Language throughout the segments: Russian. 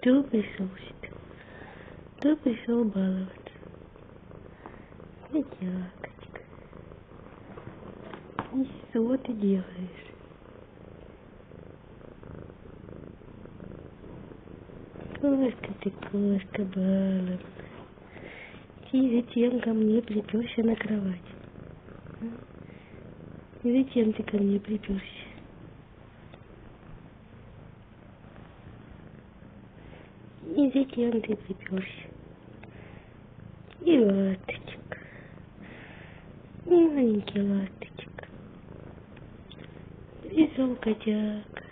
Кто пришел сюда? Кто пришел баловаться? Котяточка. И что ты делаешь? Кошка ты, кошка баловна. Ты зачем ко мне приперся на кровать? А? Зачем ты ко мне приперся? И зачем ты приперся? И ласточек. И маленький ласточек. Пришел котяка.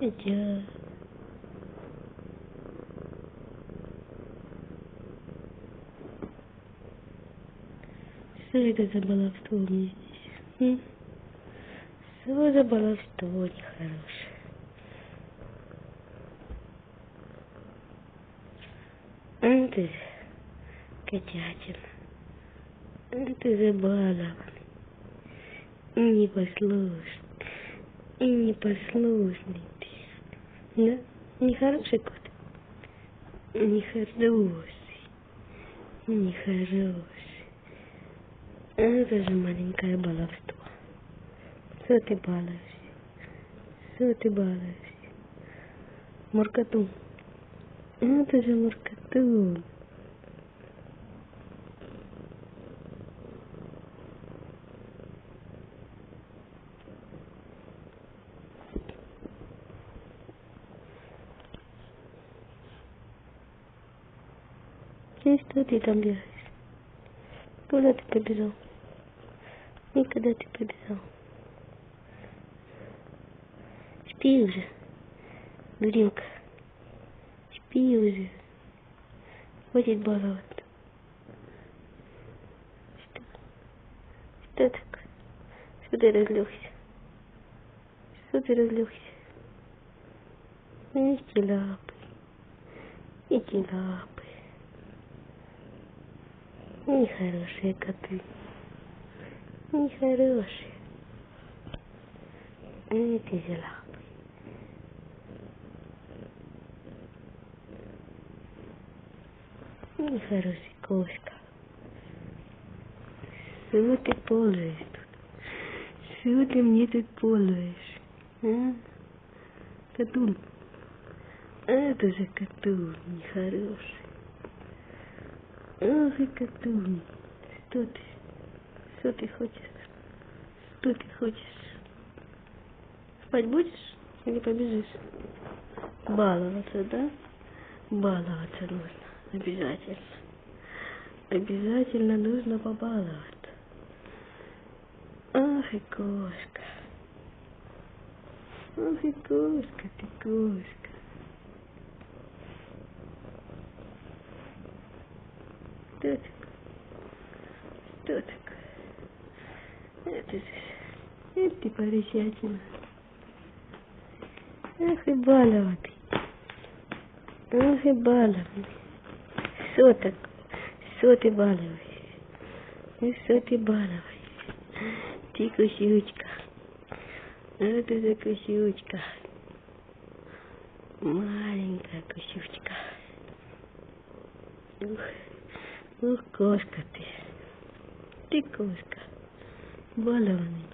Котяка. Что это за баловство у меня здесь? Что за баловство нехорошее? А ты котятина, ты забалованный, и непослушный, и непослушный ты. Да? Нехороший кот? Нехороший, нехороший. Это же маленькое баловство. Что ты балуешься? Что ты балуешься? Муркотун. Это же муркотун. И что ты там делаешь? Куда ты побежал? И куда ты побежал? Хватит баловаться. Что? Что так? Что ты разлегся? Что ты разлегся? Иди лапы. Иди лапы. Нехорошие коты. Нехорошие. Эти же лапы. Нехорошая кошка. Что ты ползаешь тут? Что ты мне тут ползаешь? А? Котун. Это же котун нехороший. Ах, и котун. Что ты? Что ты хочешь? Что ты хочешь? Спать будешь или побежишь? Баловаться, да? Баловаться нужно. Обязательно. Обязательно нужно побаловаться. Ах и кошка. Ах и кошка ты, кошка. Что такое? Что такое? Это же... Это ты поросятина. Ах и баловатый. Ах и баловатый. Что так? Что ты балуешься? Ну что ты балуешься? Ты кусючка. А ты за кусючка. Маленькая кусючка. Ух, ух, кошка ты. Ты кошка. Балованный.